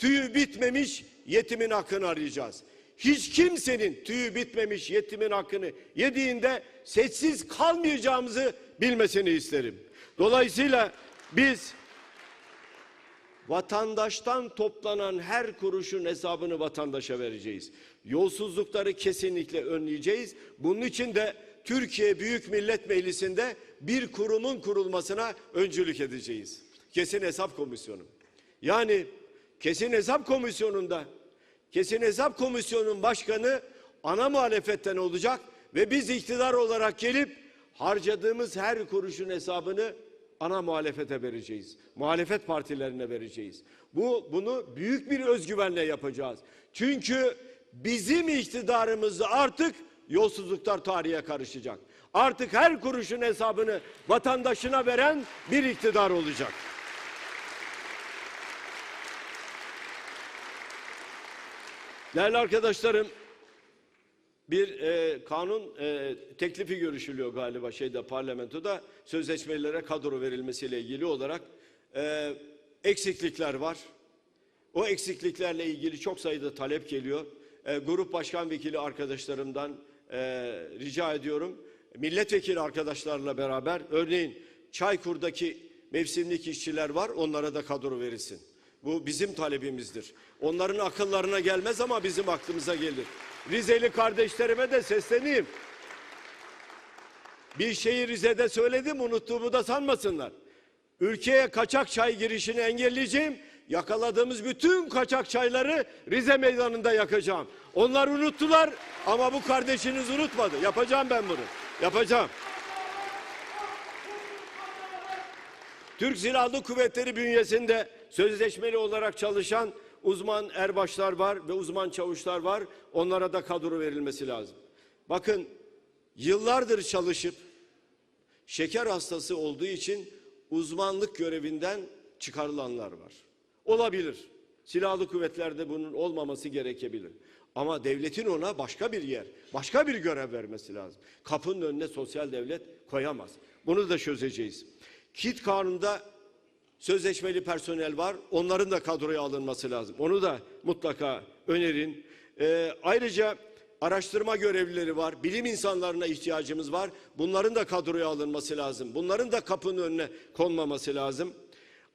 tüyü bitmemiş yetimin hakkını arayacağız. Hiç kimsenin tüyü bitmemiş yetimin hakkını yediğinde sessiz kalmayacağımızı bilmesini isterim. Dolayısıyla biz vatandaştan toplanan her kuruşun hesabını vatandaşa vereceğiz. Yolsuzlukları kesinlikle önleyeceğiz. Bunun için de Türkiye Büyük Millet Meclisi'nde bir kurumun kurulmasına öncülük edeceğiz. Kesin Hesap Komisyonu. Yani Kesin Hesap Komisyonu'nda Kesin Hesap Komisyonu'nun başkanı ana muhalefetten olacak ve biz iktidar olarak gelip harcadığımız her kuruşun hesabını ana muhalefete vereceğiz. Muhalefet partilerine vereceğiz. Bu bunu büyük bir özgüvenle yapacağız. Çünkü bizim iktidarımızda artık yolsuzluklar tarihe karışacak. Artık her kuruşun hesabını vatandaşına veren bir iktidar olacak. Değerli arkadaşlarım, bir e, kanun e, teklifi görüşülüyor galiba şeyde parlamentoda sözleşmelere kadro verilmesiyle ilgili olarak e, eksiklikler var. O eksikliklerle ilgili çok sayıda talep geliyor. E, grup başkan vekili arkadaşlarımdan e, rica ediyorum. Milletvekili arkadaşlarla beraber örneğin Çaykur'daki mevsimlik işçiler var onlara da kadro verilsin. Bu bizim talebimizdir. Onların akıllarına gelmez ama bizim aklımıza gelir. Rizeli kardeşlerime de sesleneyim. Bir şeyi Rize'de söyledim unuttuğumu da sanmasınlar. Ülkeye kaçak çay girişini engelleyeceğim. Yakaladığımız bütün kaçak çayları Rize meydanında yakacağım. Onlar unuttular ama bu kardeşiniz unutmadı. Yapacağım ben bunu. Yapacağım. Türk Silahlı Kuvvetleri bünyesinde sözleşmeli olarak çalışan uzman erbaşlar var ve uzman çavuşlar var. Onlara da kadro verilmesi lazım. Bakın yıllardır çalışıp şeker hastası olduğu için uzmanlık görevinden çıkarılanlar var. Olabilir. Silahlı kuvvetlerde bunun olmaması gerekebilir. Ama devletin ona başka bir yer, başka bir görev vermesi lazım. Kapının önüne sosyal devlet koyamaz. Bunu da çözeceğiz. Kit kanunda sözleşmeli personel var. Onların da kadroya alınması lazım. Onu da mutlaka önerin. Ee, ayrıca araştırma görevlileri var. Bilim insanlarına ihtiyacımız var. Bunların da kadroya alınması lazım. Bunların da kapının önüne konmaması lazım.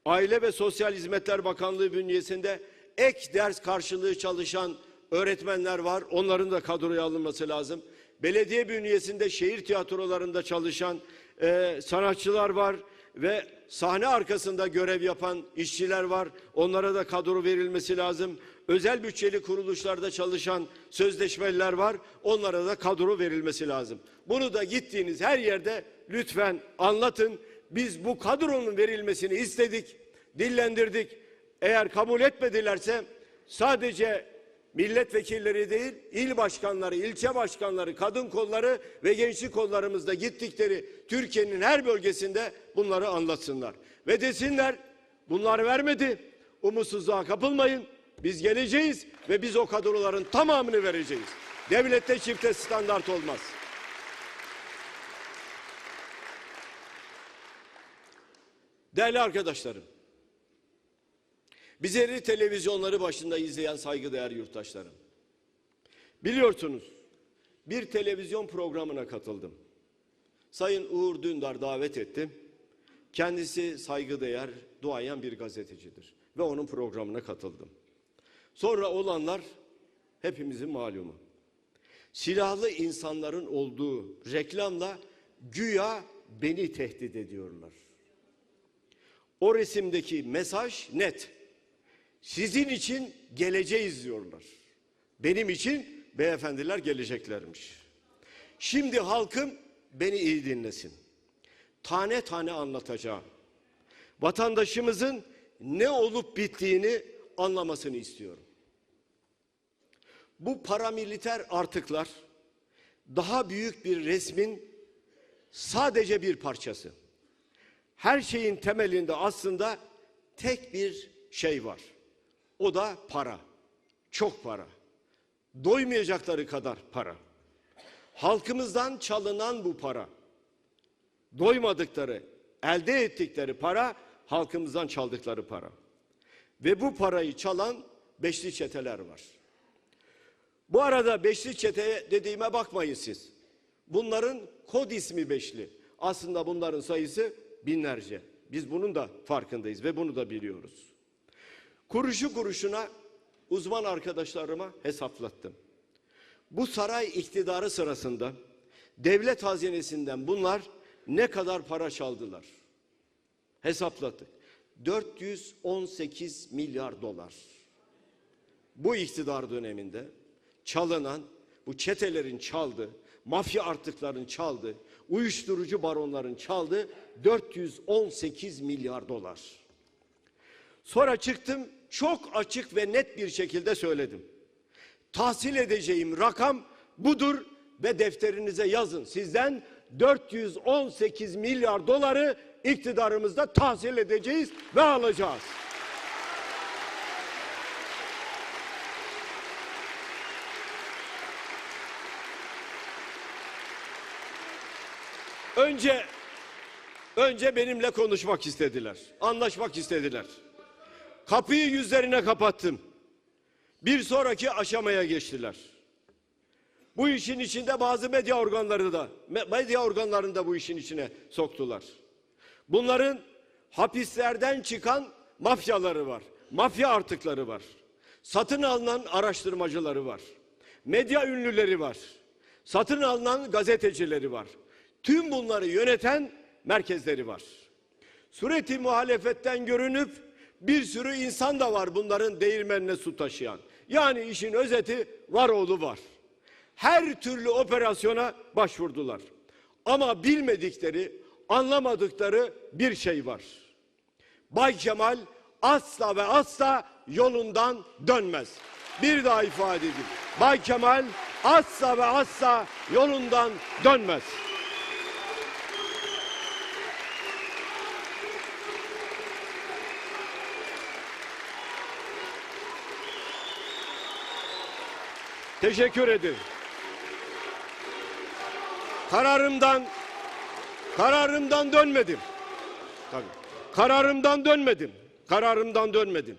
Aile ve Sosyal Hizmetler Bakanlığı bünyesinde ek ders karşılığı çalışan öğretmenler var. Onların da kadroya alınması lazım. Belediye bünyesinde şehir tiyatrolarında çalışan e, sanatçılar var ve sahne arkasında görev yapan işçiler var. Onlara da kadro verilmesi lazım. Özel bütçeli kuruluşlarda çalışan sözleşmeliler var. Onlara da kadro verilmesi lazım. Bunu da gittiğiniz her yerde lütfen anlatın. Biz bu kadronun verilmesini istedik, dillendirdik. Eğer kabul etmedilerse sadece milletvekilleri değil, il başkanları, ilçe başkanları, kadın kolları ve gençlik kollarımızda gittikleri Türkiye'nin her bölgesinde bunları anlatsınlar. Ve desinler bunlar vermedi, umutsuzluğa kapılmayın, biz geleceğiz ve biz o kadroların tamamını vereceğiz. Devlette çifte standart olmaz. Değerli arkadaşlarım, Bizleri televizyonları başında izleyen saygıdeğer yurttaşlarım. Biliyorsunuz bir televizyon programına katıldım. Sayın Uğur Dündar davet etti. Kendisi saygıdeğer, duayen bir gazetecidir. Ve onun programına katıldım. Sonra olanlar hepimizin malumu. Silahlı insanların olduğu reklamla güya beni tehdit ediyorlar. O resimdeki mesaj net. Sizin için geleceğiz diyorlar. Benim için beyefendiler geleceklermiş. Şimdi halkım beni iyi dinlesin. Tane tane anlatacağım. Vatandaşımızın ne olup bittiğini anlamasını istiyorum. Bu paramiliter artıklar daha büyük bir resmin sadece bir parçası. Her şeyin temelinde aslında tek bir şey var. O da para. Çok para. Doymayacakları kadar para. Halkımızdan çalınan bu para. Doymadıkları, elde ettikleri para halkımızdan çaldıkları para. Ve bu parayı çalan beşli çeteler var. Bu arada beşli çete dediğime bakmayın siz. Bunların kod ismi beşli. Aslında bunların sayısı binlerce. Biz bunun da farkındayız ve bunu da biliyoruz. Kuruşu kuruşuna uzman arkadaşlarıma hesaplattım. Bu saray iktidarı sırasında devlet hazinesinden bunlar ne kadar para çaldılar? Hesapladık. 418 milyar dolar. Bu iktidar döneminde çalınan, bu çetelerin çaldı, mafya artıkların çaldı, uyuşturucu baronların çaldı 418 milyar dolar. Sonra çıktım çok açık ve net bir şekilde söyledim. Tahsil edeceğim rakam budur ve defterinize yazın. Sizden 418 milyar doları iktidarımızda tahsil edeceğiz ve alacağız. Önce önce benimle konuşmak istediler. Anlaşmak istediler. Kapıyı yüzlerine kapattım. Bir sonraki aşamaya geçtiler. Bu işin içinde bazı medya organları da me- medya organlarını da bu işin içine soktular. Bunların hapislerden çıkan mafyaları var. Mafya artıkları var. Satın alınan araştırmacıları var. Medya ünlüleri var. Satın alınan gazetecileri var. Tüm bunları yöneten merkezleri var. Sureti muhalefetten görünüp bir sürü insan da var bunların değirmenine su taşıyan. Yani işin özeti var oğlu var. Her türlü operasyona başvurdular. Ama bilmedikleri, anlamadıkları bir şey var. Bay Kemal asla ve asla yolundan dönmez. Bir daha ifade edeyim. Bay Kemal asla ve asla yolundan dönmez. Teşekkür ederim. Kararımdan kararımdan dönmedim. Tabii. Kararımdan dönmedim. Kararımdan dönmedim.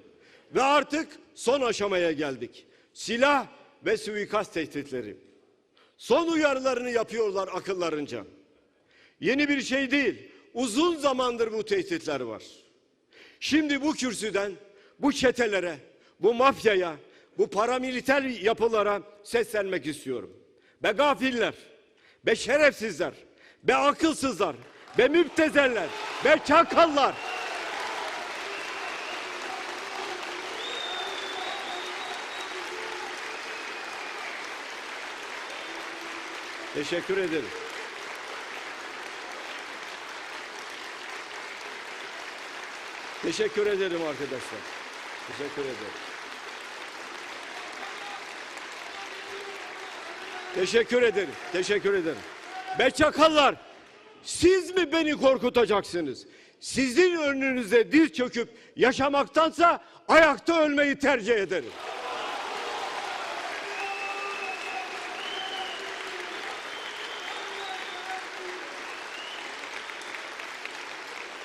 Ve artık son aşamaya geldik. Silah ve suikast tehditleri. Son uyarılarını yapıyorlar akıllarınca. Yeni bir şey değil. Uzun zamandır bu tehditler var. Şimdi bu kürsüden bu çetelere, bu mafyaya, bu paramiliter yapılara seslenmek istiyorum. Be gafiller, be şerefsizler, be akılsızlar, be müptezeller, be çakallar. Teşekkür ederim. Teşekkür ederim arkadaşlar. Teşekkür ederim. Teşekkür ederim. Teşekkür ederim. Be çakallar. Siz mi beni korkutacaksınız? Sizin önünüzde diz çöküp yaşamaktansa ayakta ölmeyi tercih ederim.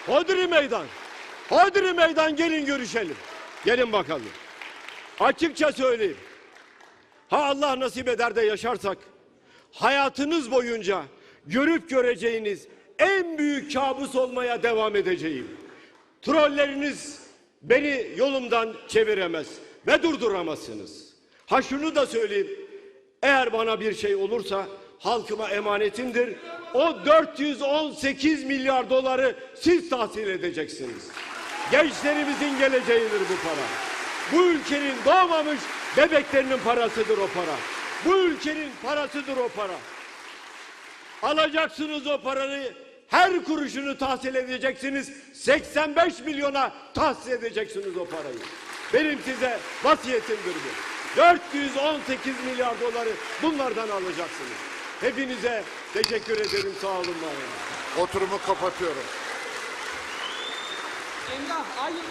Hodri meydan. Hodri meydan gelin görüşelim. Gelin bakalım. Açıkça söyleyeyim. Ha Allah nasip eder de yaşarsak hayatınız boyunca görüp göreceğiniz en büyük kabus olmaya devam edeceğim. Trolleriniz beni yolumdan çeviremez ve durduramazsınız. Ha şunu da söyleyeyim. Eğer bana bir şey olursa halkıma emanetimdir. O 418 milyar doları siz tahsil edeceksiniz. Gençlerimizin geleceğidir bu para. Bu ülkenin doğmamış bebeklerinin parasıdır o para. Bu ülkenin parasıdır o para. Alacaksınız o parayı. Her kuruşunu tahsil edeceksiniz. 85 milyona tahsil edeceksiniz o parayı. Benim size vasiyetimdir bu. 418 milyar doları bunlardan alacaksınız. Hepinize teşekkür ederim. Sağ olun. var olun. Oturumu kapatıyorum. Emrah, hayır.